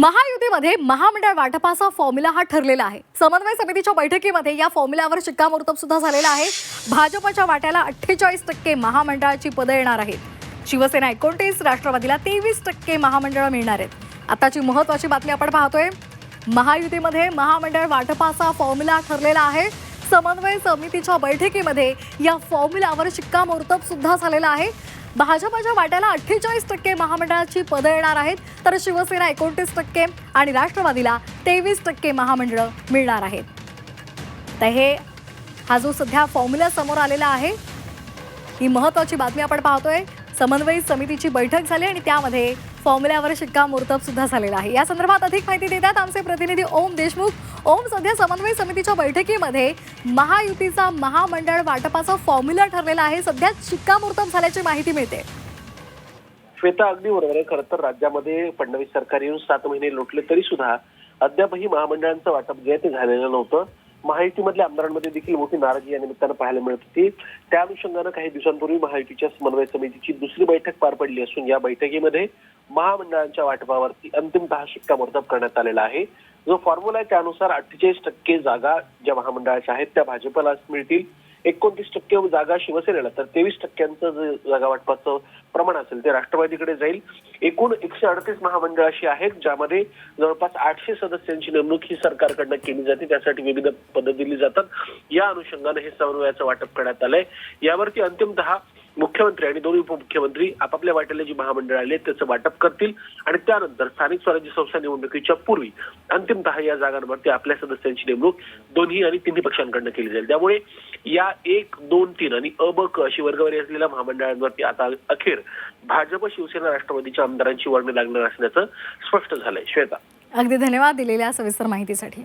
महायुतीमध्ये महामंडळ वाटपाचा फॉर्म्युला हा ठरलेला आहे. समन्वय समितीच्या बैठकीमध्ये या फॉर्म्युल्यावर शिक्कामोर्तब सुद्धा झालेला आहे. भाजपच्या वाट्याला अठ्ठेचाळीस टक्के महामंडळाची पदं येणार आहेत. शिवसेना एकोणतीस राष्ट्रवादीला तेवीस टक्के महामंडळं मिळणार आहेत. आताची महत्वाची बातमी आपण पाहतोय. महायुतीमध्ये महामंडळ वाटपाचा फॉर्म्युला ठरलेला आहे. समन्वय समितीच्या बैठकीमध्ये या फॉर्म्युल्यावर शिक्कामोर्तब सुद्धा झालेला आहे. भाजपाच्या वाट्याला अठ्ठेचाळीस टक्के महामंडळाची पदं येणार आहेत तर शिवसेना एकोणतीस टक्के आणि राष्ट्रवादीला तेवीस टक्के महामंडळं मिळणार आहेत तर हे हा जो सध्या फॉर्म्युला समोर आलेला आहे ही महत्वाची बातमी आपण पाहतोय. समन्वय समितीची बैठक झाली आणि त्यामध्ये फॉर्म्युल्यावर शिक्कामोर्तब सुद्धा झालेला आहे. या संदर्भात अधिक माहिती देतात आमचे प्रतिनिधी ओम देशमुख. ओम सध्या समन्वय समितीच्या बैठकीमध्ये महायुतीचा महामंडळ वाटपाचा फॉर्म्युला ठरलेला आहे. सध्या शिक्कामोर्तब झाल्याची माहिती मिळते. श्वेता अगदी बरोबर आहे. खरं तर राज्यामध्ये फडणवीस सरकार येऊन सात महिने लोटले तरी सुद्धा अद्यापही महामंडळांचं वाटप जे ते झालेलं नव्हतं. महायुतीमधल्या आमदारांमध्ये देखील मोठी नाराजी या निमित्तानं पाहायला मिळत होती. त्या अनुषंगानं काही दिवसांपूर्वी महायुतीच्या समन्वय समितीची दुसरी बैठक पार पडली असून या बैठकीमध्ये महामंडळांच्या वाटपावरती अंतिमतः शिक्कामोर्तब करण्यात आलेला आहे. जो फॉर्म्युला आहे त्यानुसार अठ्ठेचाळीस टक्के जागा ज्या महामंडळाच्या आहेत त्या भाजपला मिळतील. एकोणतीस टक्के जागा शिवसेनेला तर तेवीस टक्क्यांचं जे जागा वाटपाचं प्रमाण असेल ते राष्ट्रवादीकडे जाईल. एकूण एकशे अडतीस महामंडळ अशी आहेत ज्यामध्ये जवळपास आठशे सदस्यांची नेमणूक ही सरकारकडनं केली जाते. त्यासाठी विविध पदं दिली जातात. या अनुषंगाने हे समन्वयाचं वाटप करण्यात आलंय. यावरती अंतिमतः मुख्यमंत्री आणि दोन्ही उपमुख्यमंत्री आपापल्या वाटेला जी महामंडळ आले त्याचं वाटप करतील. आणि त्यानंतर स्थानिक स्वराज्य संस्था निवडणुकीच्या पूर्वी अंतिमतः या जागांवरती आपल्या सदस्यांची नेमणूक दोन्ही आणि तिन्ही पक्षांकडनं केली जाईल. त्यामुळे या एक दोन तीन आणि अ ब क अशी वर्गवारी असलेल्या महामंडळांवरती आता अखेर भाजप शिवसेना राष्ट्रवादीच्या आमदारांची वर्णी लागणार असल्याचं स्पष्ट झालंय. श्वेता. अगदी धन्यवाद दिलेल्या सविस्तर माहितीसाठी.